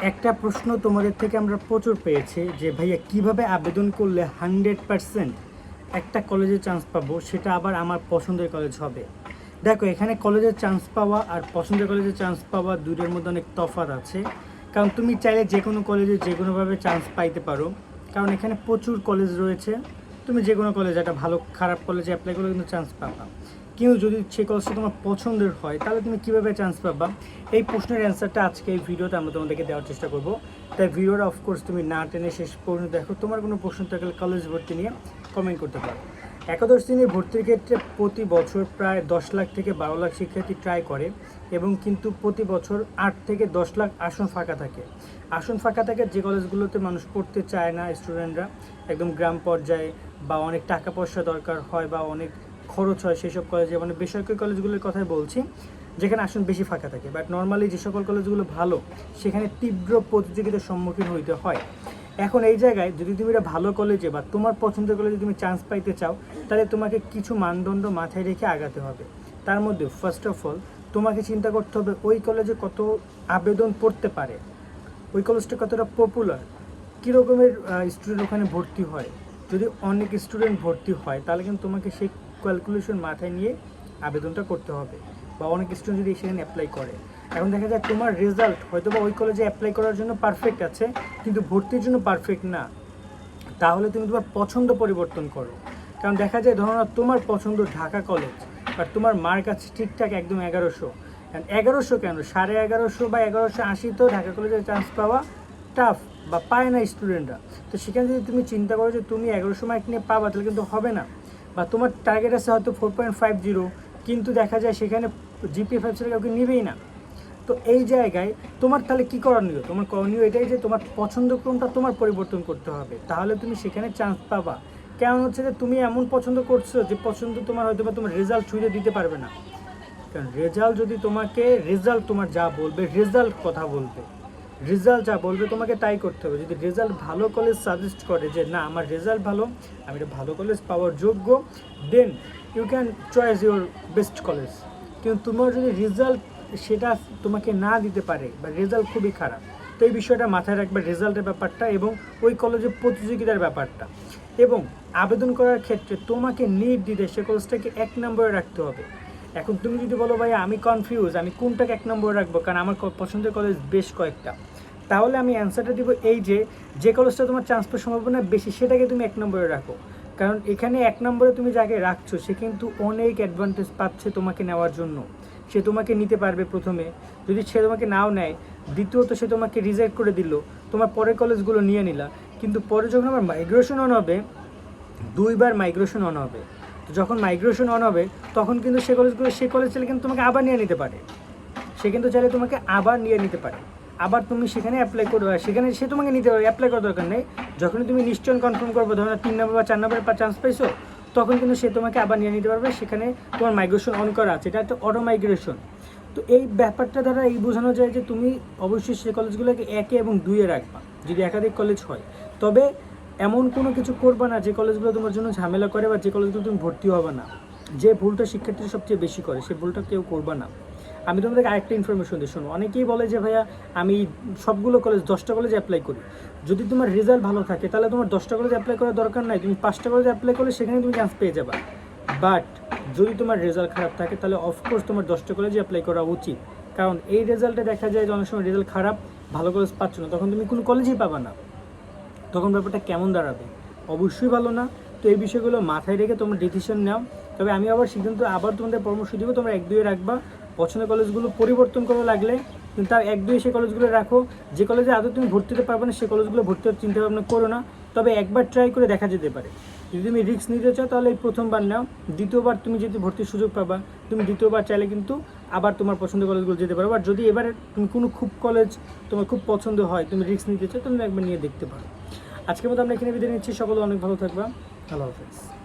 একটা প্রশ্ন তোমাদের থেকে আমরা প্রচুর পেয়েছি যে, ভাইয়া, কীভাবে আবেদন করলে হান্ড্রেড পারসেন্ট একটা কলেজে চান্স পাবো? সেটা আবার আমার পছন্দের কলেজ হবে। দেখো, এখানে কলেজে চান্স পাওয়া আর পছন্দের কলেজে চান্স পাওয়া দুটোর মধ্যে অনেক তফাৎ আছে। কারণ তুমি চাইলে যে কোনো কলেজে যে কোনোভাবে চান্স পাইতে পারো। কারণ এখানে প্রচুর কলেজ রয়েছে। তুমি যে কোনো কলেজে একটা ভালো, খারাপ কলেজে অ্যাপ্লাই করলে কিন্তু চান্স পাবা। কিন্তু যদি সেই কলেজটা তোমার পছন্দের হয়, তাহলে তুমি কীভাবে চান্স পাবা? এই প্রশ্নের অ্যান্সারটা আজকে এই ভিডিওতে আমরা তোমাদেরকে দেওয়ার চেষ্টা করব। তাই ভিডিওটা অফকোর্স তুমি না টেনে শেষ পর্যন্ত দেখো। তোমার কোনো প্রশ্ন থাকলে কলেজ ভর্তি নিয়ে কমেন্ট করতে পারো। একাদশ শ্রেণির ভর্তির ক্ষেত্রে প্রতি বছর প্রায় দশ লাখ থেকে বারো লাখ শিক্ষার্থী ট্রাই করে এবং কিন্তু প্রতি বছর আট থেকে দশ লাখ আসন ফাঁকা থাকে। আসন ফাঁকা থাকে যে কলেজগুলোতে মানুষ পড়তে চায় না স্টুডেন্টরা একদম গ্রাম পর্যায়ে বা অনেক টাকা পয়সা দরকার হয় বা অনেক খরচ হয় সেই সব কলেজে মানে বেসরকারি কলেজগুলোর কথাই বলছি, যেখানে আসন বেশি ফাঁকা থাকে। বাট নর্মালি যে সকল কলেজগুলো ভালো, সেখানে তীব্র প্রতিযোগিতার সম্মুখীন হইতে হয়। এখন এই জায়গায় যদি তুমি এটা ভালো কলেজে বা তোমার পছন্দের কলেজে তুমি চান্স পাইতে চাও, তাহলে তোমাকে কিছু মানদণ্ড মাথায় রেখে আগাতে হবে। তার মধ্যে ফার্স্ট অফ অল তোমাকে চিন্তা করতে হবে ওই কলেজে কত আবেদন পড়তে পারে। ওই কলেজটা কতটা পপুলার কীরকমের স্টুডেন্ট ওখানে ভর্তি হয়? যদি অনেক স্টুডেন্ট ভর্তি হয়, তাহলে কিন্তু তোমাকে সেই ক্যালকুলেশন মাথায় নিয়ে আবেদনটা করতে হবে বা অনেক স্টুডেন্ট যদি সেখানে অ্যাপ্লাই করে। এখন দেখা যায় তোমার রেজাল্ট হয়তো বা ওই কলেজে অ্যাপ্লাই করার জন্য পারফেক্ট আছে, কিন্তু ভর্তির জন্য পারফেক্ট না। তাহলে তুমি তোমার পছন্দ পরিবর্তন করো। কারণ দেখা যায় ধরো না, তোমার পছন্দ ঢাকা কলেজ আর তোমার মার্ক আছে ঠিকঠাক একদম এগারোশো। কারণ এগারোশো কেন? সাড়ে এগারোশো বা এগারোশো আশিতেও ঢাকা কলেজে চান্স পাওয়া টাফ বা পায় না স্টুডেন্টরা তো সেখানে যদি তুমি চিন্তা করো যে তুমি এগারোশো মার্ক নিয়ে পাবা, তাহলে কিন্তু হবে না। বা তোমার টার্গেট আছে হয়তো ফোর পয়েন্ট ফাইভ জিরো কিন্তু দেখা যায় সেখানে জিপি ফাইভ সেটা কাউকে নেবেই না। তো এই জায়গায় তোমার তাহলে কী করণীয়? তোমার করণীয় এটাই যে তোমার পছন্দ ক্রমটা তোমার পরিবর্তন করতে হবে। তাহলে তুমি সেখানে চান্স পাবা। কেমন হচ্ছে যে তুমি এমন পছন্দ করছ যে পছন্দ তোমার হয়তো বা তোমার রেজাল্ট ছুঁয়ে দিতে পারবে না। কারণ রেজাল্ট যদি তোমাকে রেজাল্ট তোমার যা বলবে রেজাল্ট কথা বলবে। রেজাল্ট যা বলবে তোমাকে তাই করতে হবে। যদি রেজাল্ট ভালো কলেজ সাজেস্ট করে যে, না, আমার রেজাল্ট ভালো, আমি একটা ভালো কলেজ পাওয়ার যোগ্য then you can choice your best college কিন্তু তোমার যদি রেজাল্ট সেটা তোমাকে না দিতে পারে বা রেজাল্ট খুবই খারাপ, তো এই বিষয়টা মাথায় রাখবে রেজাল্টের ব্যাপারটা এবং ওই কলেজের প্রতিযোগিতার ব্যাপারটা। এবং আবেদন করার ক্ষেত্রে তোমাকে নিট দিতে সে কলেজটাকে এক নম্বরে রাখতে হবে। এখন তুমি যদি বলো, ভাই, আমি কনফিউজ আমি কোনটাকে এক নম্বরে রাখব? কারণ আমার পছন্দের কলেজ বেশ কয়েকটা। তাহলে আমি অ্যান্সারটা দিব এই যে যে কলেজটা তোমার চান্স পাওয়ার সম্ভাবনা বেশি, সেটাকে তুমি এক নম্বরে রাখো। কারণ এখানে এক নম্বরে তুমি যাকে রাখছো, সে কিন্তু অনেক অ্যাডভান্টেজ পাচ্ছে তোমাকে নেওয়ার জন্য। সে তোমাকে নিতে পারবে প্রথমে। যদি সে তোমাকে নাও নেয়, দ্বিতীয়ত সে তোমাকে রিজেক্ট করে দিল, তোমার পরের কলেজগুলো নিয়ে নিলা। কিন্তু পরে যখন আমার মাইগ্রেশন অন হবে, দুইবার মাইগ্রেশন অন হবে। যখন মাইগ্রেশন অন হবে, তখন কিন্তু সে কলেজগুলো সে কলেজ চাইলে কিন্তু তোমাকে আবার নিয়ে নিতে পারে। সে কিন্তু চাইলে তোমাকে আবার নিয়ে নিতে পারে। আবার তুমি সেখানে অ্যাপ্লাই করবে, সেখানে সে তোমাকে নিতে পারবে অ্যাপ্লাই করার দরকার নেই। যখনই তুমি নিশ্চয় কনফার্ম করবে, ধরো তিন নম্বর বা চার নম্বরের পা চান্স পাইছো, তখন কিন্তু সে তোমাকে আবার নিয়ে নিতে পারবে, সেখানে তোমার মাইগ্রেশন অন করা আছে। এটা একটা অটো মাইগ্রেশন তো এই ব্যাপারটা দ্বারা এই বোঝানো যায় যে তুমি অবশ্যই সে কলেজগুলোকে একে এবং দুইয়ে রাখবা, যদি একাধিক কলেজ হয়। তবে এমন কোনো কিছু করবা না যে কলেজগুলো তোমার জন্য ঝামেলা করে বা যে কলেজগুলো তুমি ভর্তি হবে না। যে ভুলটা শিক্ষার্থীরা সবচেয়ে বেশি করে, সে ভুলটা কেউ করবে না। আমি তোমাদেরকে আরেকটা ইনফরমেশন দিই শোনো অনেকেই বলে যে, ভাইয়া, আমি সবগুলো কলেজ দশটা কলেজে অ্যাপ্লাই করি। যদি তোমার রেজাল্ট ভালো থাকে, তাহলে তোমার দশটা কলেজে অ্যাপ্লাই করার দরকার নাই। তুমি পাঁচটা কলেজে অ্যাপ্লাই করলে সেখানে তুমি চান্স পেয়ে যাবা। বাট যদি তোমার রেজাল্ট খারাপ থাকে, তাহলে অফকোর্স তোমার দশটা কলেজে অ্যাপ্লাই করা উচিত। কারণ এই রেজাল্টে দেখা যায় যে, অনেক সময় রেজাল্ট খারাপ, ভালো কলেজ পাচ্ছ না। তখন তুমি কোনো কলেজেই পাবা না। তখন ব্যাপারটা কেমন দাঁড়াবে? অবশ্যই ভালো না। তো এই বিষয়গুলো মাথায় রেখে তোমরা ডিসিশন নাও। তবে আমি আবার সিদ্ধান্ত আবার তোমাদের পরামর্শ দিব। তোমরা এক দুয়ে রাখবা। পছন্দের কলেজগুলো পরিবর্তন করা লাগলে কিন্তু তার এক দুই সে কলেজগুলো রাখো। যে কলেজে আদৌ তুমি ভর্তি হতে পারবে না সেই কলেজগুলো ভর্তি হওয়ার চিন্তা ভাবনা করো না। তবে একবার ট্রাই করে দেখা যেতে পারে। যদি তুমি রিস্ক নিতে চাও, তাহলে এই প্রথমবার নাও। দ্বিতীয়বার তুমি যদি ভর্তির সুযোগ পাবা, তুমি দ্বিতীয়বার চাইলে কিন্তু আবার তোমার পছন্দের কলেজগুলো যেতে পারো। আর যদি এবারে তুমি কোনো খুব কলেজ তোমার খুব পছন্দ হয়, তুমি রিস্ক নিতে চাও তুমি একবার নিয়ে দেখতে পারো। আজকের মতো আমরা এখানে বিদায় নিচ্ছি। সকলে অনেক ভালো থাকবা। আল্লাহ হাফেজ।